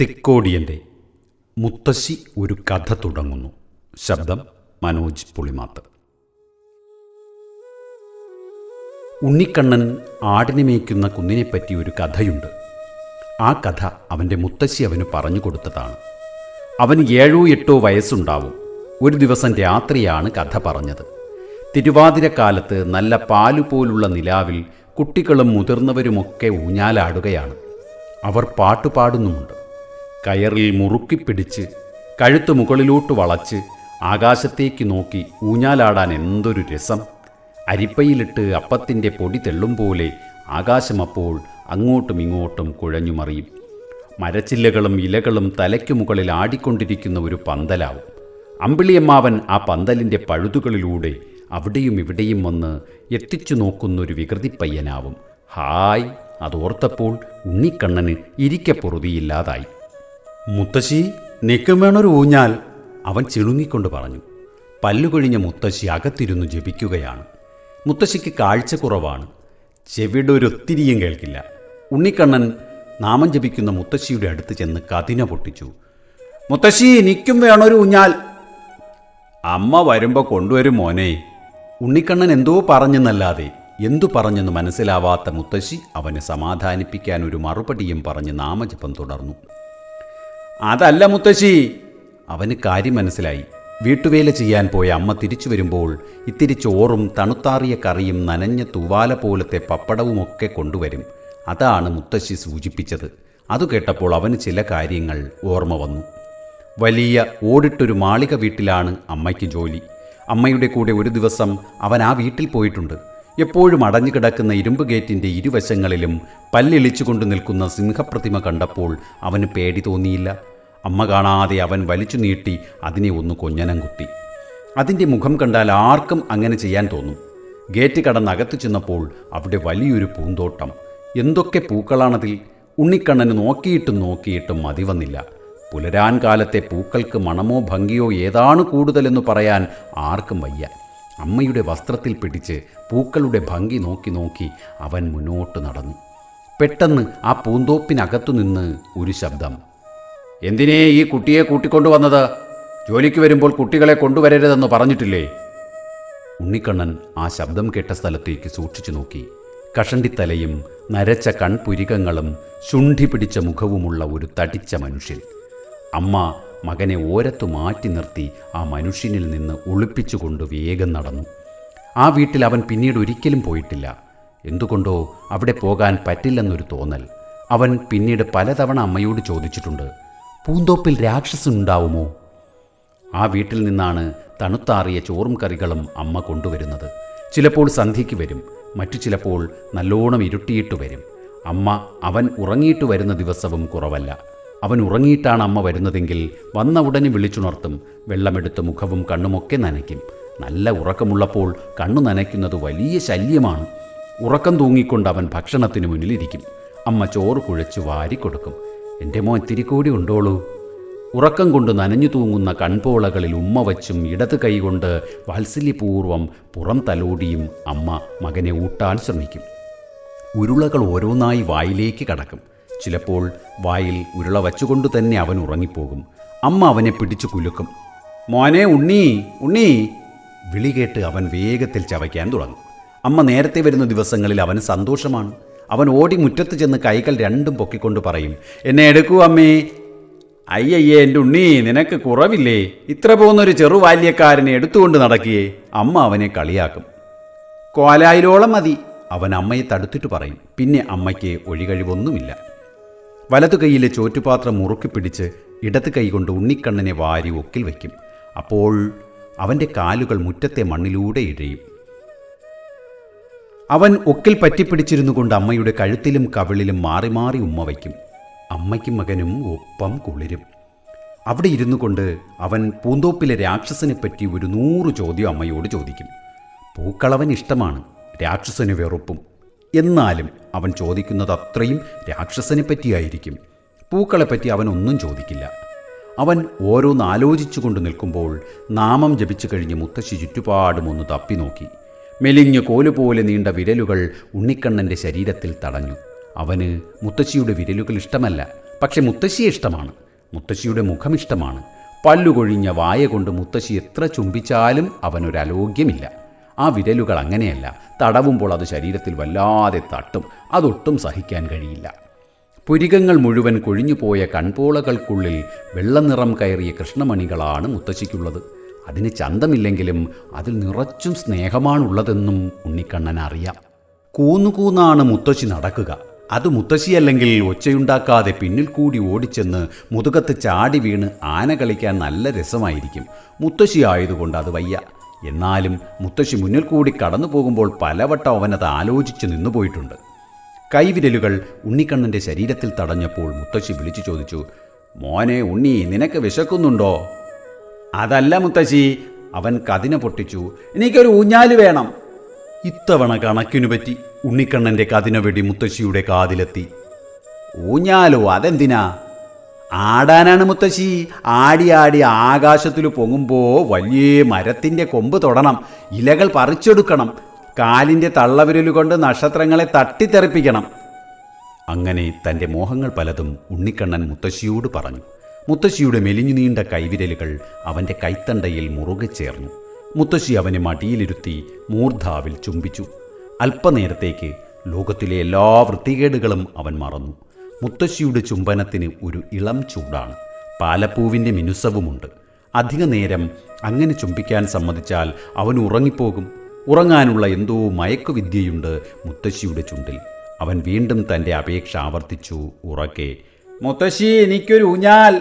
തിക്കോടിയന്റെ മുത്തശ്ശി ഒരു കഥ തുടങ്ങുന്നു. ശബ്ദം മനോജ് പുളിമാത്ത്. ഉണ്ണിക്കണ്ണൻ ആടിനെ മേയ്ക്കുന്ന കുന്നിനെപ്പറ്റി ഒരു കഥയുണ്ട്. ആ കഥ അവന്റെ മുത്തശ്ശി അവന് പറഞ്ഞു കൊടുത്തതാണ്. അവന് ഏഴോ എട്ടോ വയസ്സുണ്ടാവും. ഒരു ദിവസം രാത്രിയാണ് കഥ പറഞ്ഞത്. തിരുവാതിരക്കാലത്ത് നല്ല പാലുപോലുള്ള നിലാവിൽ കുട്ടികളും മുതിർന്നവരുമൊക്കെ ഊഞ്ഞാലാടുകയാണ്. അവർ പാട്ടുപാടുന്നുമുണ്ട്. കയറിൽ മുറുക്കിപ്പിടിച്ച് കഴുത്ത് മുകളിലോട്ട് വളച്ച് ആകാശത്തേക്ക് നോക്കി ഊഞ്ഞാലാടാൻ എന്തൊരു രസം. അരിപ്പയിലിട്ട് അപ്പത്തിന്റെ പൊടി തെള്ളും പോലെ ആകാശം അപ്പോൾ അങ്ങോട്ടും ഇങ്ങോട്ടും കുഴഞ്ഞുമറിയും. മരച്ചില്ലകളും ഇലകളും തലയ്ക്കു മുകളിൽ ആടിക്കൊണ്ടിരിക്കുന്ന ഒരു പന്തലാവും. അമ്പിളിയമ്മാവൻ ആ പന്തലിന്റെ പഴുതുകളിലൂടെ അവിടെയും ഇവിടെയും വന്ന് എത്തിച്ചു നോക്കുന്നൊരു വികൃതി പയ്യനാവും ഹായ് അതോർത്തപ്പോൾ ഉണ്ണിക്കണ്ണന് ഇരിക്കെ പൊറുതിയില്ലാതായി. മുത്തശ്ശി നിൽക്കും വേണൊരു ഊഞ്ഞാൽ. അവൻ ചിണുങ്ങിക്കൊണ്ട് പറഞ്ഞു പല്ലുകൊഴിഞ്ഞ മുത്തശ്ശി അകത്തിരുന്നു ജപിക്കുകയാണ്. മുത്തശ്ശിക്ക് കാഴ്ച കുറവാണ്. ചെവിയുടെ കേൾക്കില്ല. ഉണ്ണിക്കണ്ണൻ നാമം ജപിക്കുന്ന മുത്തശ്ശിയുടെ അടുത്ത് ചെന്ന് കതിന പൊട്ടിച്ചു മുത്തശ്ശി നിൽക്കും വേണൊരു ഊഞ്ഞാൽ. അമ്മ വരുമ്പോൾ കൊണ്ടുവരും മോനെ. ഉണ്ണിക്കണ്ണൻ എന്തോ പറഞ്ഞെന്നല്ലാതെ എന്തു പറഞ്ഞെന്ന് മനസ്സിലാവാത്ത മുത്തശ്ശി അവനെ സമാധാനിപ്പിക്കാൻ ഒരു മറുപടിയും പറഞ്ഞ് നാമജപം തുടർന്നു. അതല്ല മുത്തശ്ശി. അവന് കാര്യം മനസ്സിലായി. വീട്ടുവേല ചെയ്യാൻ പോയ അമ്മ തിരിച്ചു വരുമ്പോൾ ഇത്തിരി ചോറും തണുത്താറിയ കറിയും നനഞ്ഞ തൂവാല പോലത്തെ പപ്പടവുമൊക്കെ കൊണ്ടുവരും. അതാണ് മുത്തശ്ശി സൂചിപ്പിച്ചത്. അത് കേട്ടപ്പോൾ അവന് ചില കാര്യങ്ങൾ ഓർമ്മ വന്നു. വലിയ ഓടിട്ടൊരു മാളിക വീട്ടിലാണ് അമ്മയ്ക്ക് ജോലി. അമ്മയുടെ കൂടെ ഒരു ദിവസം അവൻ ആ വീട്ടിൽ പോയിട്ടുണ്ട്. എപ്പോഴും അടഞ്ഞുകിടക്കുന്ന ഇരുമ്പ് ഗേറ്റിന്റെ ഇരുവശങ്ങളിലും പല്ലിളിച്ചുകൊണ്ട് നിൽക്കുന്ന സിംഹപ്രതിമ കണ്ടപ്പോൾ അവന് പേടി തോന്നിയില്ല. അമ്മ കാണാതെ അവൻ വലിച്ചു നീട്ടി അതിനെ ഒന്ന് കൊഞ്ഞനം കുത്തി. അതിന്റെ മുഖം കണ്ടാൽ ആർക്കും അങ്ങനെ ചെയ്യാൻ തോന്നും. ഗേറ്റ് കടന്നകത്ത് ചെന്നപ്പോൾ അവിടെ വലിയൊരു പൂന്തോട്ടം. എന്തൊക്കെ പൂക്കളാണതിൽ? ഉണ്ണിക്കണ്ണന് നോക്കിയിട്ടും നോക്കിയിട്ടും മതി വന്നില്ല. പുലരാൻ കാലത്തെ പൂക്കൾക്ക് മണമോ ഭംഗിയോ ഏതാണ് കൂടുതലെന്ന് പറയാൻ ആർക്കും വയ്യ. അമ്മയുടെ വസ്ത്രത്തിൽ പിടിച്ച് പൂക്കളുടെ ഭംഗി നോക്കി നോക്കി അവൻ മുന്നോട്ട് നടന്നു. പെട്ടെന്ന് ആ പൂന്തോപ്പിനകത്തു നിന്ന് ഒരു ശബ്ദം. എന്തിനേ ഈ കുട്ടിയെ കൂട്ടിക്കൊണ്ടുവന്നത് ജോലിക്ക് വരുമ്പോൾ കുട്ടികളെ കൊണ്ടുവരരുതെന്ന് പറഞ്ഞിട്ടില്ലേ? ഉണ്ണിക്കണ്ണൻ ആ ശബ്ദം കേട്ട സ്ഥലത്തേക്ക് സൂക്ഷിച്ചു നോക്കി. കഷണ്ടിത്തലയും നരച്ച കൺപുരികങ്ങളും ശുണ്ഠി പിടിച്ച മുഖവുമുള്ള ഒരു തടിച്ച മനുഷ്യൻ. അമ്മ മകനെ ഓരത്തു മാറ്റി നിർത്തി ആ മനുഷ്യനിൽ നിന്ന് ഒളിപ്പിച്ചുകൊണ്ട് വേഗം നടന്നു. ആ വീട്ടിൽ അവൻ പിന്നീട് ഒരിക്കലും പോയിട്ടില്ല. എന്തുകൊണ്ടോ അവിടെ പോകാൻ പറ്റില്ലെന്നൊരു തോന്നൽ. അവൻ പിന്നീട് പലതവണ അമ്മയോട് ചോദിച്ചിട്ടുണ്ട് പൂന്തോപ്പിൽ രാക്ഷസുണ്ടാവുമോ ആ വീട്ടിൽ നിന്നാണ് തണുത്താറിയ ചോറും കറികളും അമ്മ കൊണ്ടുവരുന്നത്. ചിലപ്പോൾ സന്ധ്യയ്ക്ക് വരും മറ്റു ചിലപ്പോൾ നല്ലോണം ഇരുട്ടിയിട്ട് വരും. അമ്മ അവൻ ഉറങ്ങിയിട്ട് വരുന്ന ദിവസവും കുറവല്ല. അവൻ ഉറങ്ങിയിട്ടാണ് അമ്മ വരുന്നതെങ്കിൽ വന്ന ഉടനെ വിളിച്ചുണർത്തും. വെള്ളമെടുത്ത് മുഖവും കണ്ണുമൊക്കെ നനയ്ക്കും. നല്ല ഉറക്കമുള്ളപ്പോൾ കണ്ണു നനയ്ക്കുന്നത് വലിയ ശല്യമാണ്. ഉറക്കം തൂങ്ങിക്കൊണ്ട് അവൻ ഭക്ഷണത്തിന് മുന്നിലിരിക്കും. അമ്മ ചോറ് കുഴച്ച് വാരി കൊടുക്കും എന്റെ മോൻ ഇത്തിരി കൂടി ഉണ്ടോളൂ? ഉറക്കം കൊണ്ട് നനഞ്ഞു തൂങ്ങുന്ന കൺപോളകളിൽ ഉമ്മ വച്ചും ഇടത് കൈകൊണ്ട് വാത്സല്യപൂർവം പുറം തലോടിയും അമ്മ മകനെ ഊട്ടാൻ ശ്രമിക്കും. ഉരുളകൾ ഓരോന്നായി വായിലേക്ക് കടക്കും. ചിലപ്പോൾ വായിൽ ഉരുള വച്ചുകൊണ്ട് തന്നെ അവൻ ഉറങ്ങിപ്പോകും. അമ്മ അവനെ പിടിച്ചു കുലുക്കും. മോനെ ഉണ്ണി ഉണ്ണി. വിളി കേട്ട് അവൻ വേഗത്തിൽ ചവയ്ക്കാൻ തുടങ്ങും. അമ്മ നേരത്തെ വരുന്ന ദിവസങ്ങളിൽ അവന് സന്തോഷമാണ്. അവൻ ഓടി മുറ്റത്ത് ചെന്ന് കൈകൾ രണ്ടും പൊക്കിക്കൊണ്ട് പറയും എന്നെ എടുക്കൂ അമ്മേ. അയ്യയ്യേ എന്റെ ഉണ്ണി നിനക്ക് കുറവില്ലേ? ഇത്ര പോകുന്നൊരു ചെറുബാല്യക്കാരനെ എടുത്തുകൊണ്ട് നടക്കിയേ. അമ്മ അവനെ കളിയാക്കും. കോലായിലോളം മതി അവൻ അമ്മയെ തടുത്തിട്ട് പറയും. പിന്നെ അമ്മയ്ക്ക് ഒഴികഴിവൊന്നുമില്ല. വലതു കൈയിലെ ചോറ്റുപാത്രം മുറുക്കി പിടിച്ച് ഇടത് കൈകൊണ്ട് ഉണ്ണിക്കണ്ണനെ വാരി ഒക്കിൽ വയ്ക്കും. അപ്പോൾ അവന്റെ കാലുകൾ മുറ്റത്തെ മണ്ണിലൂടെ ഇഴയും. അവൻ ഒക്കിൽ പറ്റിപ്പിടിച്ചിരുന്നു കൊണ്ട് അമ്മയുടെ കഴുത്തിലും കവിളിലും മാറി മാറി ഉമ്മ വയ്ക്കും. അമ്മയ്ക്കും മകനും ഒപ്പം കുളിരും. അവിടെ ഇരുന്നു കൊണ്ട് അവൻ പൂന്തോപ്പിലെ രാക്ഷസനെ പറ്റി ഒരു നൂറ് ചോദ്യം അമ്മയോട് ചോദിക്കും. പൂക്കളവൻ ഇഷ്ടമാണ് രാക്ഷസന് വെറുപ്പും. എന്നാലും അവൻ ചോദിക്കുന്നത് അത്രയും രാക്ഷസനെ പറ്റിയായിരിക്കും. പൂക്കളെപ്പറ്റി അവൻ ഒന്നും ചോദിക്കില്ല. അവൻ ഓരോന്ന് ആലോചിച്ചു കൊണ്ട് നിൽക്കുമ്പോൾ നാമം ജപിച്ചു കഴിഞ്ഞ് മുത്തശ്ശി ചുറ്റുപാടും ഒന്ന് തപ്പി നോക്കി. മെലിഞ്ഞു കോലുപോലെ നീണ്ട വിരലുകൾ ഉണ്ണിക്കണ്ണന്റെ ശരീരത്തിൽ തടഞ്ഞു. അവന് മുത്തശ്ശിയുടെ വിരലുകൾ ഇഷ്ടമല്ല. പക്ഷെ മുത്തശ്ശിയെ ഇഷ്ടമാണ്. മുത്തശ്ശിയുടെ മുഖം ഇഷ്ടമാണ്. പല്ലുകൊഴിഞ്ഞ വായ കൊണ്ട് മുത്തശ്ശി എത്ര ചുംബിച്ചാലും അവനൊരലോഗ്യമില്ല. ആ വിരലുകൾ അങ്ങനെയല്ല. തടവുമ്പോൾ അത് ശരീരത്തിൽ വല്ലാതെ തട്ടും. അതൊട്ടും സഹിക്കാൻ കഴിയില്ല. പുരികങ്ങൾ മുഴുവൻ കൊഴിഞ്ഞുപോയ കൺപോളകൾക്കുള്ളിൽ വെള്ളനിറം കയറിയ കൃഷ്ണമണികളാണ് മുത്തശ്ശിക്കുള്ളത്. അതിന് ചന്തമില്ലെങ്കിലും അതിൽ നിറച്ചും സ്നേഹമാണുള്ളതെന്നും ഉണ്ണിക്കണ്ണൻ അറിയാം. കൂന്നുകൂന്നാണ് മുത്തശ്ശി നടക്കുക. അത് മുത്തശ്ശിയല്ലെങ്കിൽ ഒച്ചയുണ്ടാക്കാതെ പിന്നിൽ കൂടി ഓടിച്ചെന്ന് മുതുകത്ത് ചാടി വീണ് ആന കളിക്കാൻ നല്ല രസമായിരിക്കും. മുത്തശ്ശി ആയതുകൊണ്ട് അത് വയ്യ. എന്നാലും മുത്തശ്ശി മുന്നിൽ കൂടി കടന്നു പോകുമ്പോൾ പലവട്ടം അവനത് ആലോചിച്ച് നിന്നുപോയിട്ടുണ്ട് കൈവിരലുകൾ ഉണ്ണിക്കണ്ണന്റെ ശരീരത്തിൽ തടഞ്ഞപ്പോൾ മുത്തശ്ശി വിളിച്ചു ചോദിച്ചു മോനെ ഉണ്ണി നിനക്ക് വിശക്കുന്നുണ്ടോ? അതല്ല മുത്തശ്ശി. അവൻ കതിന പൊട്ടിച്ചു എനിക്കൊരു ഊഞ്ഞാൽ വേണം. ഇത്തവണ കണക്കിനു പറ്റി ഉണ്ണിക്കണ്ണന്റെ കതിന വെടി മുത്തശ്ശിയുടെ കാതിലെത്തി. ഊഞ്ഞാലോ? അതെന്തിനാ? ആടാനാണ് മുത്തശ്ശി. ആടി ആടി ആകാശത്തിൽ പൊങ്ങുമ്പോൾ വലിയ മരത്തിന്റെ കൊമ്പ് തൊടണം. ഇലകൾ പറിച്ചെടുക്കണം. കാലിന്റെ തള്ളവിരൽ കൊണ്ട് നക്ഷത്രങ്ങളെ തട്ടിത്തെറിപ്പിക്കണം. അങ്ങനെ തന്റെ മോഹങ്ങൾ പലതും ഉണ്ണിക്കണ്ണൻ മുത്തശ്ശിയോട് പറഞ്ഞു. മുത്തശ്ശിയുടെ മെലിഞ്ഞു നീണ്ട കൈവിരലുകൾ അവന്റെ കൈത്തണ്ടയിൽ മുറുകെ ചേർന്നു. മുത്തശ്ശി അവനെ മടിയിലിരുത്തി മൂർധാവിൽ ചുംബിച്ചു. അല്പനേരത്തേക്ക് ലോകത്തിലെ എല്ലാ വൃത്തികേടുകളും അവൻ മറന്നു. മുത്തശ്ശിയുടെ ചുംബനത്തിന് ഒരു ഇളം ചൂടാണ്. പാലപ്പൂവിന്റെ മിനുസവുമുണ്ട്. അധിക നേരം അങ്ങനെ ചുംബിക്കാൻ സമ്മതിച്ചാൽ അവൻ ഉറങ്ങിപ്പോകും. ഉറങ്ങാനുള്ള എന്തോ മയക്കുവിദ്യയുണ്ട് മുത്തശ്ശിയുടെ ചുണ്ടിൽ. അവൻ വീണ്ടും തന്റെ അപേക്ഷ ആവർത്തിച്ചു ഉറക്കെ മുത്തശ്ശി എനിക്കൊരു ഊഞ്ഞാൽ.